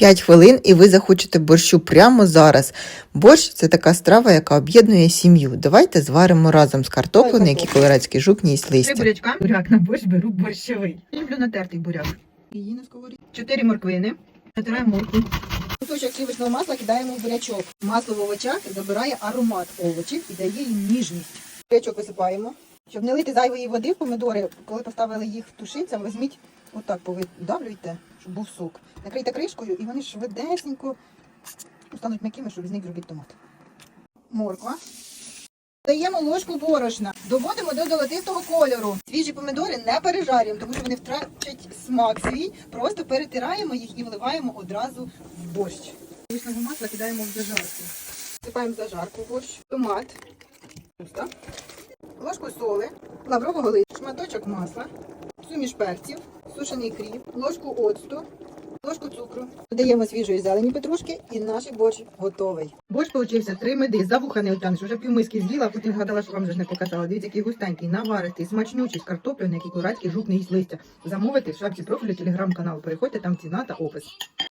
5 хвилин, і ви захочете борщу прямо зараз. Борщ це така страва, яка об'єднує сім'ю. Давайте зваримо разом з картоплею, на якій колорадський жук не їсть Три бурячка. Буряк на борщ беру борщовий. Люблю натертий буряк. Її на сковорі. Чотири морквини. Натираємо моркву. Кусочок сливочного масла кидаємо в бурячок. Масло в овочах забирає аромат овочів і дає їм ніжність. Бурячок висипаємо. Щоб не лити зайвої води в помидори, коли поставили їх тушитися, візьміть отак повидавлюйте, щоб був сок. Накрийте кришкою і вони швидесенько ну, стануть м'якими, щоб з них зробити томат. Морква. Даємо ложку борошна, доводимо до золотистого кольору. Свіжі помидори не пережарюємо, тому що вони втратять смак свій. Просто перетираємо їх і вливаємо одразу в борщ. Сливочного масла кидаємо в зажарку. Всипаємо зажарку в борщ, томат, Пусто. Ложку соли, лаврового листя, шматочок масла, суміш перців, сушений кріп, ложку оцту, ложку цукру. Додаємо свіжої зелені петрушки і наш борщ готовий. Борщ получився три меди, за вуха не. Вже півмиски з'їла, потім згадала, що вам вже не показала. Дивіться, який густенький, наваристий, смачнючий з картоплею, на який курацький жук не їсть листя. Замовити в шапці профілю телеграм-каналу. Переходьте там ціна та опис.